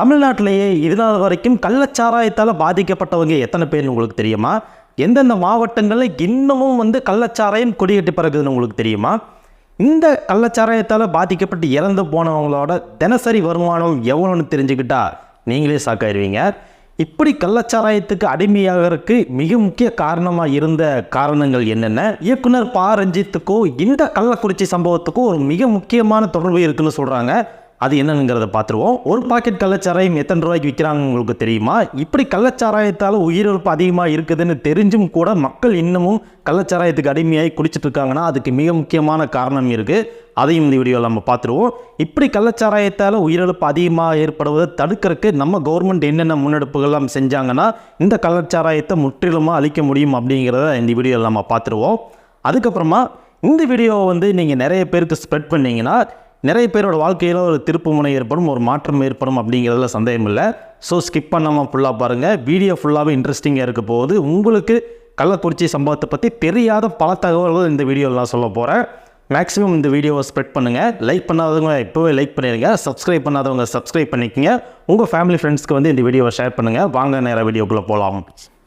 தமிழ்நாட்டிலேயே இதுநாள் வரைக்கும் கள்ளச்சாராயத்தால் பாதிக்கப்பட்டவங்க எத்தனை பேர் உங்களுக்கு தெரியுமா? எந்தெந்த மாவட்டங்களில் இன்னமும் வந்து கள்ளச்சாராயம் கொடிகட்டி பறக்குதுன்னு உங்களுக்கு தெரியுமா? இந்த கள்ளச்சாராயத்தால் பாதிக்கப்பட்டு இறந்து போனவங்களோட தினசரி வருமானம் எவ்வளோன்னு தெரிஞ்சுக்கிட்டா நீங்களே சாக்காயிருவீங்க. இப்படி கள்ளச்சாராயத்துக்கு அடிமையாகிறதுக்கு மிக முக்கிய காரணமாக இருந்த காரணங்கள் என்னென்ன? இயக்குனர் பா. ரஞ்சித்துக்கும் இந்த கள்ளக்குறிச்சி சம்பவத்துக்கும் ஒரு மிக முக்கியமான தொடர்பு இருக்குன்னு சொல்கிறாங்க அது என்னங்கிறத பார்த்துருவோம். ஒரு பாக்கெட் கள்ளச்சாராயம் எத்தனை ரூபாய்க்கு விற்கிறாங்க உங்களுக்கு தெரியுமா? இப்படி கள்ளச்சாராயத்தால் உயிரிழப்பு அதிகமாக இருக்குதுன்னு தெரிஞ்சும் கூட மக்கள் இன்னமும் கள்ளச்சாராயத்துக்கு அடிமையாகி குடிச்சிட்டு இருக்காங்கன்னா அதுக்கு மிக முக்கியமான காரணம் இருக்குது அதையும் இந்த வீடியோவில் நம்ம பார்த்துருவோம். இப்படி கள்ளச்சாராயத்தால் உயிரிழப்பு அதிகமாக ஏற்படுவதை தடுக்கிறதுக்கு நம்ம கவர்மெண்ட் என்னென்ன முன்னெடுப்புகள்லாம் செஞ்சாங்கன்னா இந்த கள்ளச்சாராயத்தை முற்றிலுமாக அழிக்க முடியும் அப்படிங்கிறத இந்த வீடியோவில் நம்ம பார்த்துருவோம். அதுக்கப்புறமா இந்த வீடியோவை வந்து நீங்கள் நிறைய பேருக்கு ஸ்ப்ரெட் பண்ணிங்கன்னா நிறைய பேரோட வாழ்க்கையில் ஒரு திருப்பு முனை ஏற்படும் ஒரு மாற்றம் ஏற்படும் அப்படிங்கிறதுல சந்தேகம் இல்லை. ஸோ ஸ்கிப் பண்ணாமல் ஃபுல்லாக பாருங்கள் வீடியோ ஃபுல்லாகவே இன்ட்ரெஸ்டிங்காக இருக்க போகுது. உங்களுக்கு கள்ளக்குறிச்சி சம்பவத்தை பற்றி தெரியாத பல தகவல்கள் இந்த வீடியோவில் நான் சொல்ல போகிறேன் மேக்ஸிமம் இந்த வீடியோவை ஸ்ப்ரெட் பண்ணுங்கள் லைக் பண்ணாதவங்க இப்போவே லைக் பண்ணிடுங்க சப்ஸ்கிரைப் பண்ணாதவங்க சப்ஸ்கிரைப் பண்ணிக்கங்க. உங்கள் ஃபேமிலி ஃப்ரெண்ட்ஸ்க்கு வந்து இந்த வீடியோவை ஷேர் பண்ணுங்கள் வாங்க நேராக வீடியோக்குள்ளே போகலாம்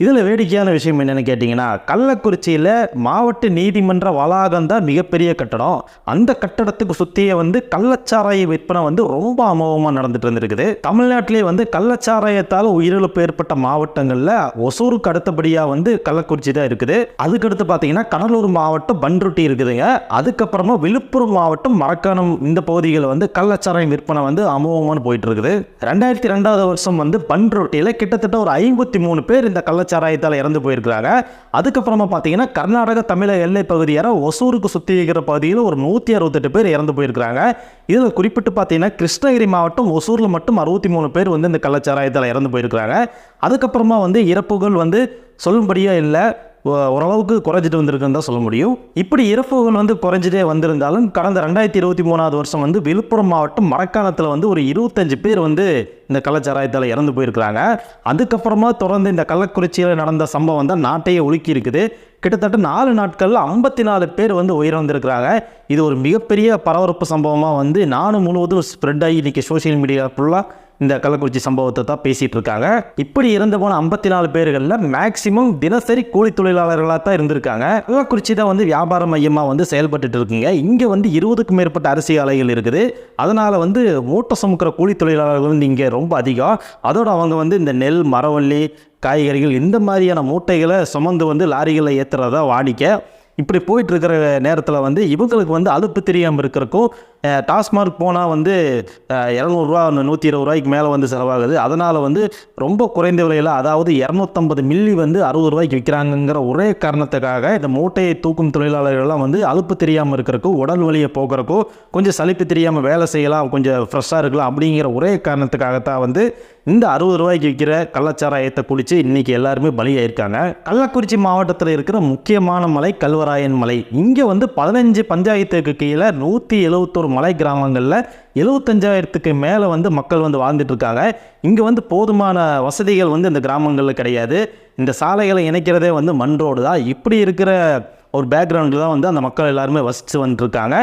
இதில் வேடிக்கையான விஷயம் என்னென்னு கேட்டிங்கன்னா கள்ளக்குறிச்சியில் மாவட்ட நீதிமன்ற வளாகம் தான் மிகப்பெரிய கட்டடம். அந்த கட்டடத்துக்கு சுற்றியே வந்து கள்ளச்சாராய விற்பனை வந்து ரொம்ப அமோகமாக நடந்துட்டு இருந்திருக்குது. தமிழ்நாட்டிலே வந்து கள்ளச்சாராயத்தால் உயிரிழப்பு ஏற்பட்ட மாவட்டங்களில் ஒசூருக்கு அடுத்தபடியாக வந்து கள்ளக்குறிச்சி தான் இருக்குது. அதுக்கடுத்து பார்த்தீங்கன்னா கடலூர் மாவட்டம் பன்ருட்டி இருக்குதுங்க. அதுக்கப்புறமா விழுப்புரம் மாவட்டம் மரக்காணம் இந்த பகுதிகளில் வந்து கள்ளச்சாராயம் விற்பனை வந்து அமோகமாக போயிட்டு இருக்குது. ரெண்டாயிரத்தி ரெண்டாயிரத்தி ரெண்டாவது வருஷம் வந்து பன்ருட்டியில் கிட்டத்தட்ட ஒரு ஐம்பத்தி மூணு பேர் இந்த கள்ளச்சாராயத்தால் இறந்து போயிருக்கிறாங்க. அதுக்கப்புறமா பார்த்தீங்கன்னா கர்நாடக தமிழக எல்லை பகுதியான ஒசூருக்கு சுற்றி இருக்கிற பகுதியில் ஒரு நூற்றி அறுபத்தெட்டு பேர் இறந்து போயிருக்கிறாங்க. இதில் குறிப்பிட்டு பார்த்தீங்கன்னா கிருஷ்ணகிரி மாவட்டம் ஒசூரில் மட்டும் அறுபத்தி மூணு பேர் வந்து இந்த கள்ளச்சாராயத்தால் இறந்து போயிருக்கிறாங்க. அதுக்கப்புறமா வந்து இறப்புகள் வந்து சொல்லும்படியாக இல்லை ஓரளவுக்கு குறைஞ்சிட்டு வந்திருக்குன்னு தான் சொல்ல முடியும். இப்படி இறப்புகள் வந்து குறைஞ்சிட்டே வந்திருந்தாலும் கடந்த ரெண்டாயிரத்தி இருபத்தி மூணாவது வருஷம் வந்து விழுப்புரம் மாவட்டம் மரக்காணத்தில் வந்து ஒரு இருபத்தஞ்சு பேர் வந்து இந்த கள்ளச்சாராயத்தால் இறந்து போயிருக்கிறாங்க. அதுக்கப்புறமா தொடர்ந்து இந்த கள்ளக்குறிச்சியில் நடந்த சம்பவம் தான் நாட்டையே உலுக்கி இருக்குது. கிட்டத்தட்ட நாலு நாட்களில் ஐம்பத்தி நாலு பேர் வந்து உயிரிழந்திருக்கிறாங்க. இது ஒரு மிகப்பெரிய பரபரப்பு சம்பவமாக வந்து நானும் முழுவதும் ஸ்ப்ரெட் ஆகி இன்றைக்கி சோஷியல் மீடியா ஃபுல்லாக இந்த கள்ளக்குறிச்சி சம்பவத்தை தான் பேசிகிட்டு இருக்காங்க இப்படி இறந்து போன ஐம்பத்தி நாலு பேர்களில் மேக்சிமம் தினசரி கூலி தொழிலாளர்களாக தான் இருந்திருக்காங்க. கள்ளக்குறிச்சி தான் வந்து வியாபார மையமாக வந்து செயல்பட்டுட்டு இருக்குங்க. இங்கே வந்து இருபதுக்கும் மேற்பட்ட அரிசி ஆலைகள் இருக்குது. அதனால் வந்து மூட்டை சுமக்கிற கூலி தொழிலாளர்கள் வந்து இங்கே ரொம்ப அதிகம். அதோடு அவங்க வந்து இந்த நெல் மரவள்ளி காய்கறிகள் இந்த மாதிரியான மூட்டைகளை சுமந்து வந்து லாரிகளில் ஏற்றுறதா வாடிக்கை. இப்படி போயிட்டு இருக்கிற நேரத்தில் வந்து இவங்களுக்கு வந்து அலுப்பு தெரியாமல் இருக்கிறக்கும் டாஸ்மார்க் போனால் வந்து இரநூறுவா நூற்றி இருபது ரூபாய்க்கு மேலே வந்து செலவாகுது. அதனால் வந்து ரொம்ப குறைந்த விலையில் அதாவது இரநூத்தம்பது மில்லி வந்து அறுபது ரூபாய்க்கு விற்கிறாங்கங்கிற ஒரே காரணத்துக்காக இந்த மூட்டையை தூக்கும் தொழிலாளர்கள்லாம் வந்து அலுப்பு தெரியாமல் இருக்கிறக்கும் உடல் வலியை போக்குறக்கோ கொஞ்சம் சலிப்பு தெரியாமல் வேலை செய்யலாம் கொஞ்சம் ஃப்ரெஷ்ஷாக இருக்கலாம் அப்படிங்கிற ஒரே காரணத்துக்காகத்தான் வந்து இந்த அறுபது ரூபாய்க்கு விற்கிற கள்ளச்சாராயத்தை குடித்து இன்றைக்கி எல்லாருமே பலியாயிருக்காங்க. கள்ளக்குறிச்சி மாவட்டத்தில் இருக்கிற முக்கியமான மலை கல்வராயன் மலை. இங்கே வந்து பதினஞ்சு பஞ்சாயத்துக்கு கீழே நூற்றி எழுபத்தோரு மலை கிராமங்களில் எழுபத்தஞ்சாயிரத்துக்கு மேலே வந்து மக்கள் வந்து வாழ்ந்துட்டுருக்காங்க. இங்கே வந்து போதுமான வசதிகள் வந்து இந்த கிராமங்களில் கிடையாது. இந்த சாலைகளை இணைக்கிறதே வந்து மண் ரோடு தான். இப்படி இருக்கிற ஒரு பேக்ரவுண்டில் தான் வந்து அந்த மக்கள் எல்லாருமே வசித்து வந்துட்டுருக்காங்க.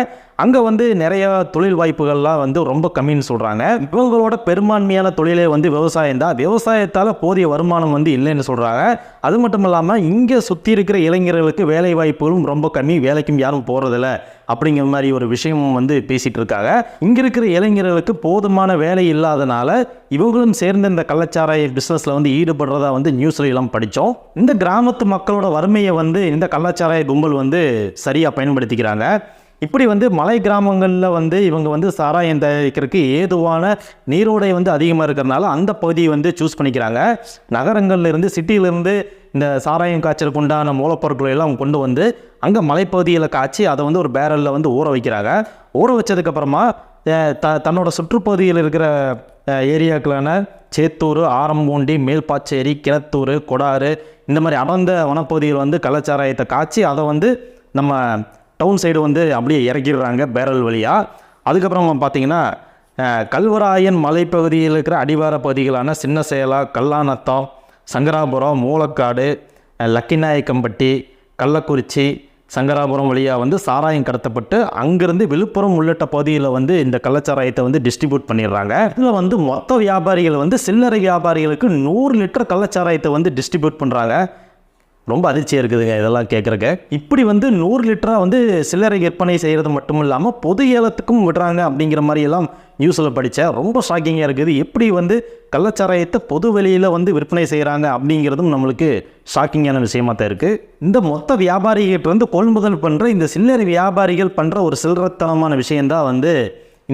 அங்கே வந்து நிறைய தொழில் வாய்ப்புகள்லாம் வந்து ரொம்ப கம்மின்னு சொல்கிறாங்க இவங்களோட பெரும்பான்மையான தொழிலே வந்து விவசாயம் தான். விவசாயத்தால் போதிய வருமானம் வந்து இல்லைன்னு சொல்கிறாங்க அது மட்டும் இல்லாமல் இங்கே சுற்றி இருக்கிற இளைஞர்களுக்கு வேலை வாய்ப்புகளும் ரொம்ப கம்மி. வேலைக்கும் யாரும் போகிறதில்ல அப்படிங்கிற மாதிரி ஒரு விஷயமும் வந்து பேசிகிட்டு இருக்காங்க. இங்கே இருக்கிற இளைஞர்களுக்கு போதுமான வேலை இல்லாதனால இவங்களும் சேர்ந்து இந்த கள்ளச்சாராய பிஸ்னஸில் வந்து ஈடுபடுறதா வந்து நியூஸில் எல்லாம் படித்தோம் இந்த கிராமத்து மக்களோட வறுமையை வந்து இந்த கள்ளச்சாராய கும்பல் வந்து சரியாக பயன்படுத்திக்கிறாங்க. இப்படி வந்து மலை கிராமங்களில் வந்து இவங்க வந்து சாராயம் தயாரிக்கிறதுக்கு ஏதுவான நீரோடை வந்து அதிகமாக இருக்கிறனால அந்த பகுதியை வந்து சூஸ் பண்ணிக்கிறாங்க. நகரங்கள்ல இருந்து சிட்டியிலேருந்து இந்த சாராயம் காய்ச்சலுக்கு உண்டான மூலப்பொருட்களை எல்லாம் அவங்க கொண்டு வந்து அங்கே மலைப்பகுதியில் காய்ச்சி அதை வந்து ஒரு பேரலில் வந்து ஊற வைக்கிறாங்க. ஊற வச்சதுக்கப்புறமா த தன்னோட சுற்றுப்பகுதியில் இருக்கிற ஏரியாக்களான சேத்தூர் ஆரம்பூண்டி மேல்பாச்சேரி கிணத்தூர் கொடாறு இந்த மாதிரி அடர்ந்த வனப்பகுதியில் வந்து கள்ளச்சாராயத்தை காய்ச்சி அதை வந்து நம்ம டவுன் சைடு வந்து அப்படியே இறக்கிடுறாங்க பேரல் வழியாக அதுக்கப்புறம் பார்த்தீங்கன்னா கல்வராயன் மலைப்பகுதியில் இருக்கிற அடிவார பகுதிகளான சின்ன சேலா கல்லாநத்தம் சங்கராபுரம் மூலக்காடு லக்கிநாயக்கம்பட்டி கள்ளக்குறிச்சி சங்கராபுரம் வழியாக வந்து சாராயம் கடத்தப்பட்டு அங்கேருந்து விழுப்புரம் உள்ளிட்ட பகுதியில் வந்து இந்த கள்ளச்சாராயத்தை வந்து டிஸ்ட்ரிபியூட் பண்ணிடுறாங்க. இதில் வந்து மொத்த வியாபாரிகள் வந்து சில்லறை வியாபாரிகளுக்கு நூறு லிட்டர் கள்ளச்சாராயத்தை வந்து டிஸ்ட்ரிபியூட் பண்ணுறாங்க ரொம்ப அதிர்ச்சியாக இருக்குதுங்க இதெல்லாம் கேட்குறக்கு இப்படி வந்து நூறு லிட்டராக வந்து சில்லறை விற்பனை செய்கிறது மட்டும் இல்லாமல் பொது ஏலத்துக்கும் விடுறாங்க அப்படிங்கிற மாதிரியெல்லாம் நியூஸில் படித்தேன் ரொம்ப ஷாக்கிங்காக இருக்குது. எப்படி வந்து கள்ளச்சாராயத்தை பொது வெளியில் வந்து விற்பனை செய்கிறாங்க அப்படிங்கிறதும் நம்மளுக்கு ஷாக்கிங்கான விஷயமா தான் இருக்குது இந்த மொத்த வியாபாரிகிட்ட வந்து கொள்முதல் பண்ணுற இந்த சில்லறை வியாபாரிகள் பண்ணுற ஒரு சில்லறத்தனமான விஷயந்தான் வந்து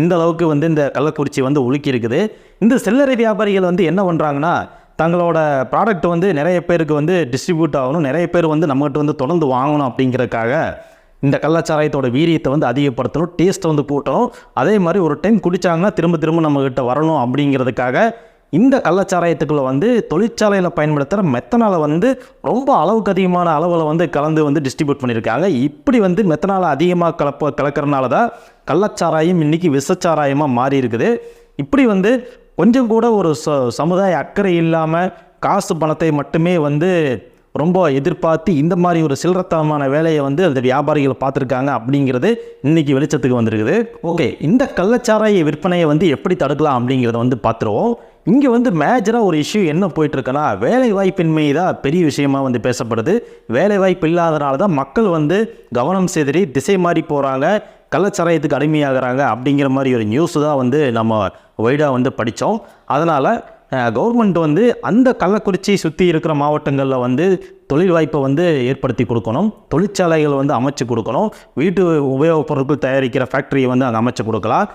இந்த அளவுக்கு வந்து இந்த கள்ளக்குறிச்சி வந்து உலுக்கி இருக்குது. இந்த சில்லறை வியாபாரிகள் வந்து என்ன பண்ணுறாங்கன்னா தங்களோட ப்ராடக்ட் வந்து நிறைய பேருக்கு வந்து டிஸ்ட்ரிபியூட் ஆகணும். நிறைய பேர் வந்து நம்மகிட்ட வந்து தொடர்ந்து வாங்கணும் அப்படிங்கிறதுக்காக இந்த கள்ளச்சாராயத்தோட வீரியத்தை வந்து அதிகப்படுத்தணும். டேஸ்ட்டை வந்து கூட்டணும். அதே மாதிரி ஒரு டைம் குடித்தாங்கன்னா திரும்ப திரும்ப நம்மக்கிட்ட வரணும் அப்படிங்கிறதுக்காக இந்த கள்ளச்சாராயத்துக்குள்ளே வந்து தொழிற்சாலையில் பயன்படுத்துகிற மெத்தனாலை வந்து ரொம்ப அளவுக்கு அதிகமான அளவில் வந்து கலந்து வந்து டிஸ்ட்ரிபியூட் பண்ணியிருக்காங்க. இப்படி வந்து மெத்தனாலை அதிகமாக கலப்ப கலக்கிறனால தான் கள்ளச்சாராயம் இன்றைக்கி விஷச்சாராயமாக மாறி இருக்குது இப்படி வந்து கொஞ்சம் கூட ஒரு ச சமுதாய அக்கறை இல்லாமல் காசு பணத்தை மட்டுமே வந்து ரொம்ப எதிர்பார்த்து இந்த மாதிரி ஒரு சில்லறத்தனமான வேலையை வந்து அந்த வியாபாரிகள் பார்த்துருக்காங்க அப்படிங்கிறது இன்னைக்கு வெளிச்சத்துக்கு வந்திருக்குது. ஓகே இந்த கள்ளச்சாராய விற்பனையை வந்து எப்படி தடுக்கலாம் அப்படிங்கிறத வந்து பார்த்துருவோம். இங்கே வந்து மேஜராக ஒரு இஷ்யூ என்ன போயிட்டுருக்குன்னா வேலை வாய்ப்பின்மை தான் பெரிய விஷயமா வந்து பேசப்படுது. வேலை வாய்ப்பு இல்லாதனால தான் மக்கள் வந்து கவனம் சிதறி திசை மாறி போகிறாங்க கள்ளச்சாராயத்துக்கு அடிமையாகிறாங்க அப்படிங்கிற மாதிரி ஒரு நியூஸ் தான் வந்து நம்ம வைடாக வந்து படித்தோம். அதனால் கவர்மெண்ட் வந்து அந்த கள்ளக்குறிச்சி சுற்றி இருக்கிற மாவட்டங்களில் வந்து தொழில் வாய்ப்பை வந்து ஏற்படுத்தி கொடுக்கணும். தொழிற்சாலைகள் வந்து அமைச்சு கொடுக்கணும். வீட்டு உபயோகப் பொருட்கள் தயாரிக்கிற ஃபேக்ட்ரியை வந்து அங்கே அமைச்சு கொடுக்கலாம்.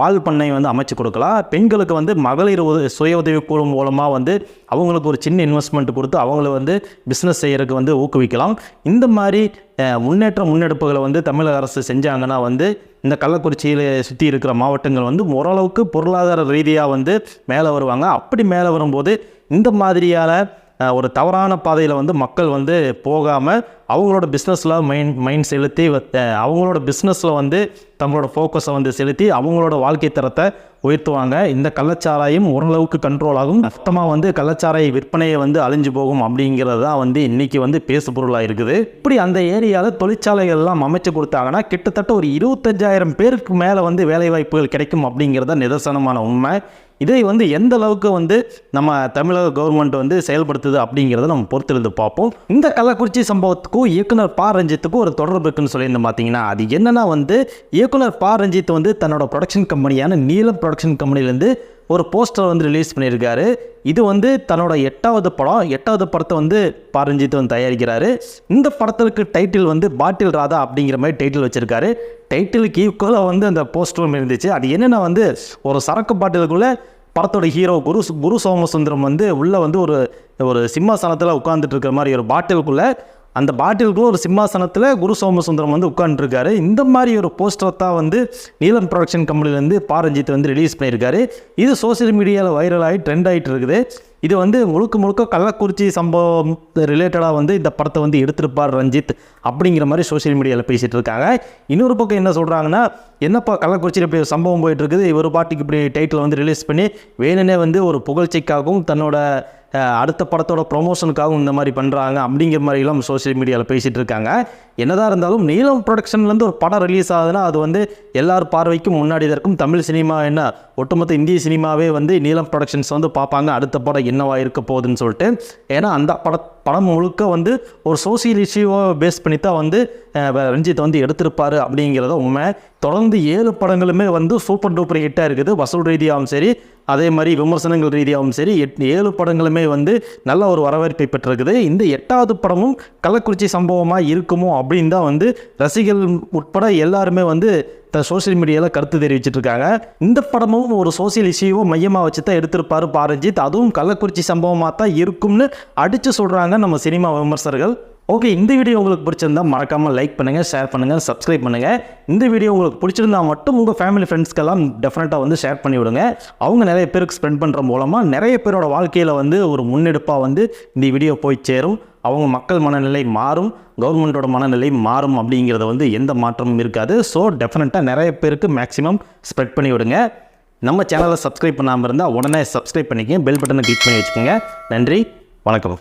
பால் பண்ணை வந்து அமைச்சு கொடுக்கலாம். பெண்களுக்கு வந்து மகளிர் உத சுய உதவி குழு மூலமாக வந்து அவங்களுக்கு ஒரு சின்ன இன்வெஸ்ட்மெண்ட் கொடுத்து அவங்கள வந்து பிஸ்னஸ் செய்கிறதுக்கு வந்து ஊக்குவிக்கலாம். இந்த மாதிரி முன்னேற்ற முன்னெடுப்புகளை வந்து தமிழக அரசு செஞ்சாங்கன்னா வந்து இந்த கள்ளக்குறிச்சியில் சுற்றி இருக்கிற மாவட்டங்கள் வந்து ஓரளவுக்கு பொருளாதார ரீதியாக வந்து மேலே வருவாங்க. அப்படி மேலே வரும்போது இந்த மாதிரியான ஒரு தவறான பாதையில் வந்து மக்கள் வந்து போகாமல் அவங்களோட பிஸ்னஸில் மைண்ட் மைண்ட் செலுத்தி அவங்களோட பிஸ்னஸில் வந்து தங்களோட ஃபோக்கஸை வந்து செலுத்தி அவங்களோட வாழ்க்கை தரத்தை உயர்த்துவாங்க. இந்த கள்ளச்சாராயம் ஓரளவுக்கு கண்ட்ரோல் ஆகும். மொத்தமாக வந்து கள்ளச்சாராய விற்பனையை வந்து அழிஞ்சு போகும் அப்படிங்கிறது தான் வந்து இன்றைக்கி வந்து பேசு பொருளாக இருக்குது. இப்படி அந்த ஏரியாவில் தொழிற்சாலைகள் எல்லாம் அமைச்சு கொடுத்தாங்கன்னா கிட்டத்தட்ட ஒரு இருபத்தஞ்சாயிரம் பேருக்கு மேலே வந்து வேலைவாய்ப்புகள் கிடைக்கும் அப்படிங்கிறது தான் நிதர்சனமான உண்மை. இதை வந்து எந்த அளவுக்கு வந்து நம்ம தமிழக கவர்மெண்ட் வந்து செயல்படுத்துது அப்படிங்கிறத நம்ம பொறுத்திருந்து பார்ப்போம். இந்த கள்ளக்குறிச்சி சம்பவத்துக்கும் இயக்குனர் பா. ரஞ்சித்துக்கும் ஒரு தொடர்பு இருக்குன்னு சொல்லியிருந்தோம் பார்த்தீங்கன்னா அது என்னன்னா வந்து இயக்குனர் பா. ரஞ்சித் வந்து தன்னோட ப்ரொடக்ஷன் கம்பெனியான நீலம் ப்ரொடக்ஷன் கம்பெனிலேருந்து ஒரு போஸ்டர் வந்து ரிலீஸ் பண்ணியிருக்காரு. இது வந்து தன்னோட எட்டாவது படம். எட்டாவது படத்தை வந்து பாரஞ்சித் வந்து தயாரிக்கிறாரு. இந்த படத்திற்கு டைட்டில் வந்து பாட்டில் ராதா அப்படிங்கிற மாதிரி டைட்டில் வச்சிருக்காரு. டைட்டிலுக்கு ஈக்குவலாக வந்து அந்த போஸ்டரும் இருந்துச்சு. அது என்னென்னா வந்து ஒரு சரக்கு பாட்டிலுக்குள்ளே படத்தோட ஹீரோ குரு குரு சோமசுந்தரம் வந்து உள்ளே வந்து ஒரு ஒரு சிம்மாசனத்தில் உட்காந்துட்டு இருக்கிற மாதிரி ஒரு பாட்டிலுக்குள்ளே அந்த பாட்டிலுக்குள்ள ஒரு சிம்மாசனத்தில் குரு சோமசுந்தரம் வந்து உட்காந்துருக்காரு இந்த மாதிரி ஒரு போஸ்டர் தான் வந்து நீலம் ப்ரொடக்ஷன் கம்பெனிலேருந்து பாரஞ்சித் வந்து ரிலீஸ் பண்ணியிருக்காரு. இது சோஷியல் மீடியாவில் வைரல் ஆகி ட்ரெண்ட் ஆகிட்டு இருக்குது. இது வந்து முழுக்க முழுக்க கள்ளக்குறிச்சி சம்பவம் ரிலேட்டடாக வந்து இந்த படத்தை வந்து எடுத்திருப்பார் ரஞ்சித் அப்படிங்கிற மாதிரி சோஷியல் மீடியாவில் பேசிகிட்டு இருக்காங்க. இன்னொரு பக்கம் என்ன சொல்கிறாங்கன்னா என்னப்பா கள்ளக்குறிச்சியில் இப்படி ஒரு சம்பவம் போயிட்டு இருக்குது? இவர் பாட்டுக்கு இப்படி டைட்டில் வந்து ரிலீஸ் பண்ணி வேணுனே வந்து ஒரு புகழ்ச்சிக்காகவும் தன்னோட அடுத்த படத்தோட ப்ரொமோஷனுக்காகவும் இந்த மாதிரி பண்ணுறாங்க அப்படிங்கிற மாதிரிலாம் சோஷியல் மீடியாவில் பேசிகிட்டு இருக்காங்க. என்னதான் இருந்தாலும் நீலம் ப்ரொடக்ஷன்லேருந்து ஒரு படம் ரிலீஸ் ஆகுதுன்னா அது வந்து எல்லார் பார்வைக்கும் முன்னாடி இருக்கும். தமிழ் சினிமா என்ன? ஒட்டுமொத்த இந்திய சினிமாவே வந்து நீலம் ப்ரொடக்ஷன்ஸ் வந்து பார்ப்பாங்க. அடுத்த படம் என்னவா இருக்க போகுதுன்னு சொல்லிட்டு. ஏன்னா அந்த படத் படம் முழுக்க வந்து ஒரு சோசியல் இஷ்யூவை பேஸ் பண்ணி தான் வந்து ரஞ்சித் வந்து எடுத்திருப்பார் அப்படிங்கிறத உண்மை. தொடர்ந்து ஏழு படங்களுமே வந்து சூப்பர் டூப்பர் ஹிட்டாக இருக்குது. வசூல் ரீதியாகவும் சரி அதே மாதிரி விமர்சனங்கள் ரீதியாகவும் சரி எட் ஏழு படங்களுமே வந்து நல்ல ஒரு வரவேற்பை பெற்றிருக்குது. இந்த எட்டாவது படமும் கள்ளக்குறிச்சி சம்பவமாக இருக்குமோ அப்படின்னு தான் வந்து ரசிகர்கள் உட்பட எல்லாருமே வந்து த சோஷியல் மீடியாவில் கருத்து தெரிவிச்சிட்ருக்காங்க இந்த படமும் ஒரு சோஷியல் இஷ்யூவும் மையமாக வச்சு தான் எடுத்திருப்பார் பாரஞ்சித். அதுவும் கள்ளக்குறிச்சி சம்பவமாக தான் இருக்கும்னு அடித்து சொல்கிறாங்க நம்ம சினிமா விமர்சகர்கள். ஓகே இந்த வீடியோ உங்களுக்கு பிடிச்சிருந்தா மறக்காமல் லைக் பண்ணுங்கள் ஷேர் பண்ணுங்கள் சப்ஸ்கிரைப் பண்ணுங்கள் இந்த வீடியோ உங்களுக்கு பிடிச்சிருந்தா மட்டும் உங்கள் ஃபேமிலி ஃப்ரெண்ட்ஸ்க்கெல்லாம் டெஃபினட்டாக வந்து ஷேர் பண்ணி விடுங்க. அவங்க நிறைய பேருக்கு ஸ்பெண்ட் பண்ணுற மூலமாக நிறைய பேரோட வாழ்க்கையில் வந்து ஒரு முன்னெடுப்பாக வந்து இந்த வீடியோ போய் சேரும். அவங்க மக்கள் மனநிலை மாறும் கவர்மெண்ட்டோட மனநிலை மாறும் அப்படிங்கிறத வந்து எந்த மாற்றமும் இருக்காது. ஸோ டெஃபினட்டாக நிறைய பேருக்கு மேக்ஸிமம் ஸ்ப்ரெட் பண்ணி விடுங்க. நம்ம சேனலை சப்ஸ்கிரைப் பண்ணாமல் இருந்தால் உடனே சப்ஸ்கிரைப் பண்ணிக்கங்க பெல் பட்டனை கிளிக் பண்ணி வச்சுக்கோங்க. நன்றி வணக்கம்.